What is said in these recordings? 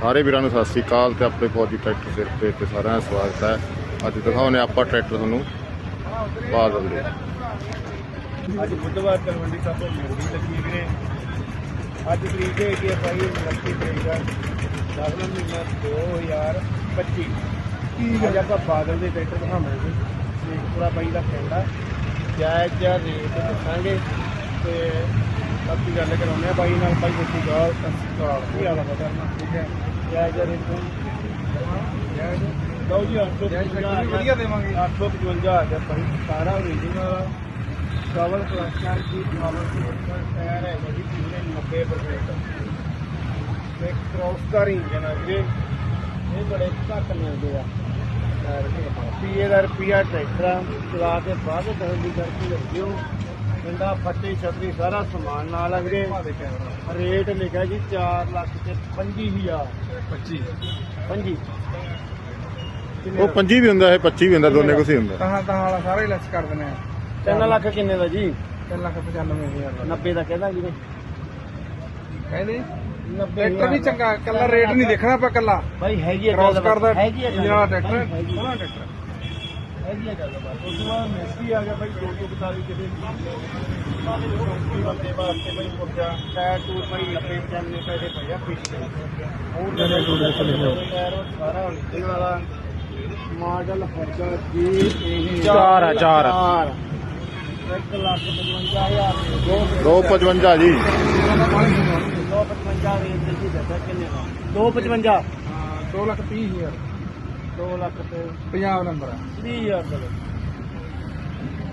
ਸਾਰੇ ਵੀਰਾਂ ਨੂੰ ਸਤਿ ਸ੍ਰੀ ਅਕਾਲ ਤੇ ਆਪਣੇ ਫੌਜੀ ਟਰੈਕਟਰ ਸਿਰ ਤੇ ਤੇ ਸਾਰਿਆਂ ਦਾ ਸਵਾਗਤ ਹੈ। ਅੱਜ ਦਿਖਾਉਣੇ ਆਪਾਂ ਟਰੈਕਟਰ ਤੁਹਾਨੂੰ ਬਾਦਲ। ਦੇ ਅੱਜ ਬੁੱਧਵਾਰ ਤਲਵੰਡੀ ਸਾਹਿਬ ਤੋਂ ਮਿਲਦੀ ਲੱਗੀ ਵੀਰੇ। ਅੱਜ ਤਰੀਕ ਹੈ ਕਿ ਭਾਈ 29 ਤਰੀਕ ਦਾ ਦਸਵਾਂ ਮਹੀਨਾ 2025 ਅੱਜ ਆਪਾਂ ਬਾਦਲ ਦੇ ਟਰੈਕਟਰ ਦਿਖਾਵਾਂਗੇ ਸ਼ੇਖਪੁਰਾ ਬਾਈ ਦਾ ਪਿੰਡ ਆ। ਜਾਇਜ਼ ਜਿਹਾ ਰੇਟ ਦੱਸਾਂਗੇ ਤੇ ਬਾਕੀ ਗੱਲ ਕਰਾਉਂਦੇ ਆ ਬਾਈ ਨਾਲ ਬਾਈ ਸੱਚੀ ਗਾਲ ਸਸਕਾਲ ਕੀ ਹਾਲ ਹੈ ਕਰਨਾ? ਠੀਕ ਹੈ। ਜਾਇਜ਼ ਜਿਹਾ ਰੇਟ ਜਾਇਜ਼ ਲਓ ਜੀ 855 ਵਧੀਆ ਦੇਵਾਂਗੇ। 855 ਆ ਗਿਆ ਭਾਈ ਸਾਰਾ ਓਰੀਜਨਲ ਕਵਰ ਕਲਸਟਰ ਦੀ ਕਵਰ ਕਲਸਟਰ ਟਾਇਰ ਹੈ ਜੀ ਪੂਰੇ 90% ਤੇ ਕ੍ਰੋਸ ਦਾ ਇੰਜਨ ਆ ਵੀਰੇ ਇਹ ਬੜੇ ਘੱਟ ਮਿਲਦੇ ਆ। ਟਾਇਰ ਦੇ ਪੀਏ ਦਾ ਰੁਪਿਆ ਟਰੈਕਟਰ ਚਲਾ ਕੇ ਬਾਅਦ ਤਸੱਲੀ ਕਰਕੇ ਲੱਗਿਓ ਪਿੰਡਾ ਫੱਟੇ ਛਤਰੀ ਸਾਰਾ ਸਮਾਨ ਨਾਲ ਆ ਵੀਰੇ। ਰੇਟ ਲਿਖਿਆ ਜੀ 4 ਲੱਖ ਤੇ 25000 25 25 ਉਹ 25 ਵੀ ਹੁੰਦਾ ਇਹ 25 ਵੀ ਹੁੰਦਾ ਦੋਨੇ ਹੀ ਹੁੰਦਾ। ਕਹਾਂ ਤਾਂ ਵਾਲਾ ਸਾਰਾ ਹੀ ਲੈਸ ਕਰ ਦਿੰਦੇ ਆ। 3 ਲੱਖ ਕਿੰਨੇ ਦਾ ਜੀ? 3 ਲੱਖ 95000 ਦਾ। 90 ਦਾ ਕਹਿਦਾ ਵੀਰੇ। ਕਹਿੰਦੇ? 90 ਟਰੈਕਟਰ ਵੀ ਚੰਗਾ ਕੱਲਾ ਰੇਟ ਨਹੀਂ ਦੇਖਣਾ ਆਪਾਂ ਕੱਲਾ ਭਾਈ ਹੈਗੀ ਗੱਲਬਾਤ, ਕਰਦਾ ਹੈਗੀ ਗੱਲਬਾਤ, ਟਰੈਕਟਰ। ਸੋਹਣਾ ਟਰੈਕਟਰ। ਮਾਡਲ ਹੈਗਾ ਜੀ ਇਹ ਚਾਰ ਆ, ਚਾਰ ਆ। ਚਾਰ। ਇੱਕ ਲੱਖ 55000 255 ਜੀ 255 ਰੇਟ ਦੇ ਜੀ ਦੱਸਿਆ ਕਿੰਨੇ ਦਾ 255 2 ਲੱਖ 30 ਹਜ਼ਾਰ 2 ਲੱਖ ਤੇ ਪੰਜਾਬ ਨੰਬਰ ਆ। 30000 ਚਲੋ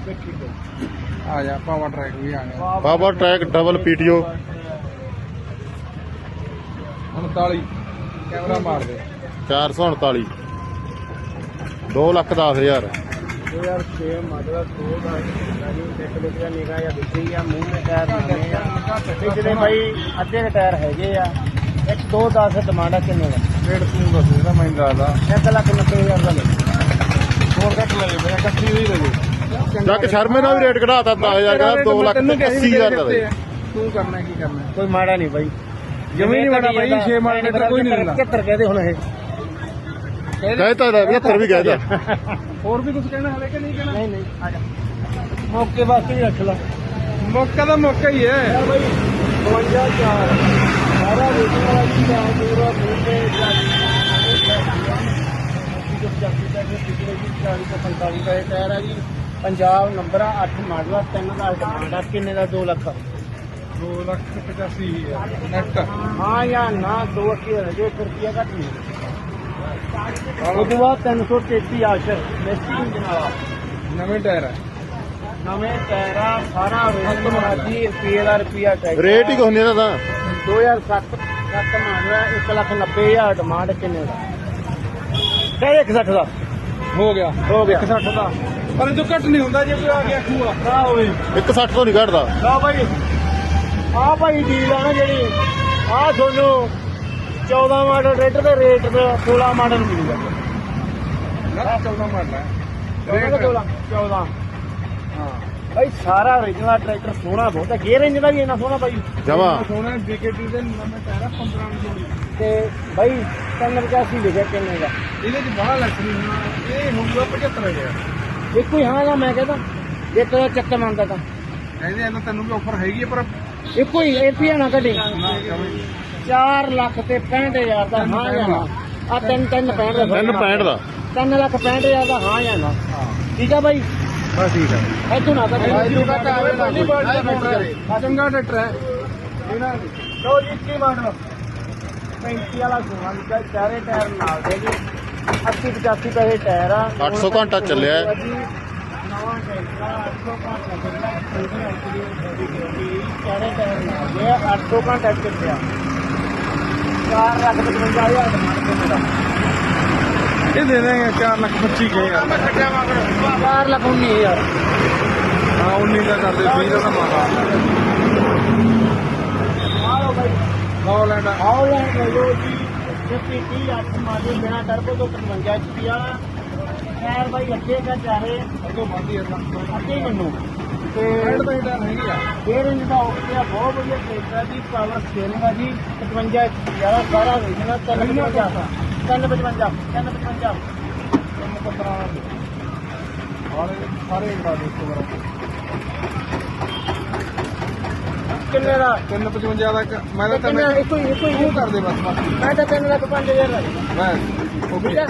ਦੇਖੀ ਕੋ ਆ ਜਾ ਪਾਵਰ ਟਰੈਕ ਵੀ ਆ ਗਿਆ। Power track double PTO 39 camera ਮਾਰ ਦੇ। 439 2 ਲੱਖ 10 ਹਜ਼ਾਰ। 2006 ਮਾਡਲ ਦੋ ਦਾ ਰਾਜੂ ਟੈਕ ਦੇ ਦਾ ਨਿਗਾ ਜਾਂ ਦਿੱਤੀ ਆ ਮੂੰਹ ਦੇ ਟਾਇਰ ਨਵੇਂ ਆ। ਪਿਛਲੇ ਭਾਈ ਅੱਧੇ ਦੇ ਟਾਇਰ ਹੈਗੇ ਆ। ਇੱਕ 2 10 ਡਿਮਾਂਡ ਆ ਕਿੰਨੇ ਦਾ ਰੇਟ ਤੂੰ ਦੱਸ ਇਹਦਾ ਮੈਂ ਦੱਸਦਾ 1 ਲੱਖ 90000 ਦਾ ਲੈ ਹੋਰ ਘੱਟ ਲੈ ਮੇਰਾ ਕੱਟੀ ਹੋਈ ਲੈ ਦੇ ਜਾ ਕੇ ਸ਼ਰਮੇ ਨਾਲ ਵੀ ਰੇਟ ਘਟਾਤਾ 10000 ਦਾ 2 ਲੱਖ 80 ਹਜ਼ਾਰ ਦਾ ਦੇ। ਤੂੰ ਕਰਨਾ ਕੀ ਕਰਨਾ? ਕੋਈ ਮਾੜਾ ਨਹੀਂ ਭਾਈ ਜਮੀ ਨਹੀਂ ਮਾੜਾ ਭਾਈ, ਛੇ ਮਾਡਲ ਟਰੈਕਟਰ ਕੋਈ ਨਹੀਂ ਦਿੰਦਾ। 75 ਕਹਦੇ ਹੁਣ ਇਹ। ਕਹਿਤਾ ਦਾ 75 ਵੀ ਕਹਿਤਾ। ਹੋਰ ਵੀ ਕੁਝ ਕਹਿਣਾ ਹਲੇ ਕਿ ਨਹੀਂ ਕਹਿਣਾ? ਨਹੀਂ ਨਹੀਂ ਆ ਜਾ। ਮੌਕੇ ਵਾਸਤੇ ਹੀ ਰੱਖ ਲਾ। ਮੌਕਾ ਦਾ ਮੌਕਾ ਹੀ ਹੈ। ਯਾਰ ਭਾਈ 52 ਚਾਰ ਸਾਰਾ ਵੇਚਣ ਵਾਲਾ ਜੀ ਦਾ ਪੂਰਾ ਮੂੰਹੇ ਟਾਇਰ ਆ ਜੀ ਪੰਜਾਬ ਨੰਬਰ ਆ 8 ਮਾਡਲ ਆ 3 ਦਾ ਡਿਮਾਂਡ ਆ ਕਿੰਨੇ ਦਾ 2 ਲੱਖ 2 ਲੱਖ 85 ਹਜ਼ਾਰ ਨੈਟ ਹਾਂ ਜਾਂ ਨਾ 2 ਅੱਗੇ ਰਹਿ ਜੇ ਰੁਪਿਆ ਘੱਟ ਨਹੀਂ ਉਹਦੇ ਬਾਅਦ 333 ਆਸ਼ਰ ਮੈਸੀ ਇੰਜਨ ਵਾਲਾ ਨਵੇਂ ਟਾਇਰ ਹੈ ਨਵੇਂ ਟਾਇਰ ਆ ਸਾਰਾ ਰੇਟ ਮਾਜੀ ਰੁਪਏ ਦਾ ਰੁਪਿਆ ਟੈਗ ਰੇਟ ਹੀ ਕੁਛ ਨਹੀਂ ਇਹਦਾ ਤਾਂ 2007 ਸੱਤ ਮਾਡਲ 1 ਲੱਖ 90 ਹਜ਼ਾਰ ਡਿਮਾਂਡ ਕਿੰਨੇ ਦਾ? ਕਹਿੰਦੇ 160 ਦਾ। ਹੋ ਗਿਆ। ਹੋ ਗਿਆ। 160 ਦਾ। ਪਰ ਇਹ ਤੋਂ ਘੱਟ ਨਹੀਂ ਹੁੰਦਾ ਜੇ ਕੋਈ ਆ ਗਿਆ ਖੂਆ ਆ। ਹੋਈ 160 ਤੋਂ ਨਹੀਂ ਘਟਦਾ। ਆ ਭਾਈ। ਆ ਭਾਈ ਡੀਲ ਆ ਨਾ ਜਿਹੜੀ ਆ ਤੁਹਾਨੂੰ 14 ਮਾਡਲ ਰੇਟ ਦੇ ਰੇਟ ਤੇ 16 ਮਾਡਲ ਮਿਲੂਗਾ ਨਾ 14 ਮਾਡਲ ਹੈ ਰੇਟ 14 14 ਹਾਂ। ਭਾਈ ਸਾਰਾ origignal ਟਰੈਕਟਰ ਸੋਹਣਾ ਬਹੁਤ ਹੈ। ਗੇਅਰ ਇੰਜ ਦਾ ਵੀ ਇੰਨਾ ਸੋਹਣਾ ਭਾਈ। ਜਮਾ। ਸੋਨਾ ਬੀਕੇਟੀ ਦੇ ਨਵੇਂ ਟਾਇਰ ਆ 15 ਜੋੜੀ। ਤੇ ਭਾਈ 385 ਲਿਖਿਆ ਕਿੰਨੇ ਦਾ? ਇਹਦੇ ਚ ਬੜਾ ਲੈਸ ਨਹੀਂ ਹੋਣਾ ਇਹ ਹੋਊਗਾ 75000 ਇੱਕੋ ਹੀ ਹਾਂ ਜਾਂ ਮੈਂ ਕਹਿੰਦਾ ਇੱਕ ਦਾ ਚੱਕਰ ਮੰਨਦਾ ਤਾਂ। ਕਹਿੰਦੇ ਇਹਨਾਂ ਤੈਨੂੰ ਵੀ ਆਫਰ ਹੈਗੀ ਹੈ ਪਰ ਇੱਕੋ ਹੀ ਏਪੀਆ ਨਾ ਕੱਢੇ ਨਾ ਕਵੇਂ 4 ਲੱਖ ਤੇ 65000 ਦਾ ਹਾਂ ਜਾਂ ਨਾ? ਆ ਤਿੰਨ ਤਿੰਨ 65 ਦਾ 365 ਦਾ। 3 ਲੱਖ 65000 ਦਾ ਹਾਂ ਜਾਂ ਨਾ? ਠੀਕ ਆ ਭਾਈ। ਬਸ ਠੀਕ ਹੈ ਇੱਥੋਂ ਨਾ ਕੱਢੇ ਚੰਗਾ ਟਰੈਕਟਰ ਹੈ। ਇਹਨਾਂ ਲੋ ਜੀ ਕੀ ਮਾਡਲ 35 ਵਾਲਾ ਸੋਨਾ ਲਿਖਿਆ ਚਾਰੇ ਟਾਇਰ ਨਾਲ ਦੇ ਜੀ। 80 85 ਪੈਸੇ ਟਾਇਰ ਆ। 800 ਘੰਟਾ ਚੱਲਿਆ ਹੈ। ਜੀ, ਨਵਾਂ ਟਰੈਕਟਰ ਆ, 800 ਘੰਟਾ ਚੱਲਿਆ। ਚਾਰੇ ਟਾਇਰ ਨਾਲ ਦੇ ਆ, 800 ਘੰਟਾ ਚੱਲਿਆ। 4 ਲੱਖ 55000 ਦਾ ਮਾਰ ਦਾ? ਇਹ ਦੇ ਦੇਂਗੇ 4 ਲੱਖ 25 ਕੇ ਯਾਰ 4 ਲੱਖ 19000 ਹਾਂ 19 ਦਾ ਕਰਦੇ 20 ਦਾ ਤਾਂ ਮਾਰਾ ਆਓ ਭਾਈ ਹੌਲੈਂਡ ਲੈ ਲਓ ਜੀ। 30 30 8 ਮਾਡਲ ਬਿਨਾ ਟਰਬੋ ਤੋਂ 55 HP ਵਾਲਾ ਖੈਰ ਭਾਈ ਅੱਗੇ ਕਾ ਚਾਹੇ ਅੱਗੋਂ ਹੈ ਅੱਗੇ ਮੈਨੂੰ। ਤੇ ਹੈਡ ਤਾਂ ਹਿੱਟਾ ਨਹੀਂ ਆ। ਦਾ ਓਕੇ ਆ ਬਹੁਤ ਵਧੀਆ ਟਰੈਕਟਰ ਆ ਜੀ ਪਾਵਰ ਸਟੀਅਰਿੰਗ ਆ ਜੀ 55 ਯਾਰਾ ਸਾਰਾ ਵੇਚਣਾ 355 355 355 ਸਾਰੇ ਸਾਰੇ ਹਿੱਟਾ ਦੇਖੋ ਮੇਰਾ ਕਿੰਨੇ ਦਾ? 355 ਦਾ ਇੱਕ- ਮੈਂ ਤਾਂ ਕਿੰਨੇ ਤੈਨੂੰ ਇੱਕੋ ਹੀ ਇੱਕੋ ਹੀ ਤੂੰ ਕਰ ਦੇ ਬਸ ਬਸ। ਮੈਂ ਤਾਂ 3 ਲੱਖ 5000 ਦਾ। ਬਸ ਠੀਕ ਓਕੇ ਹੈ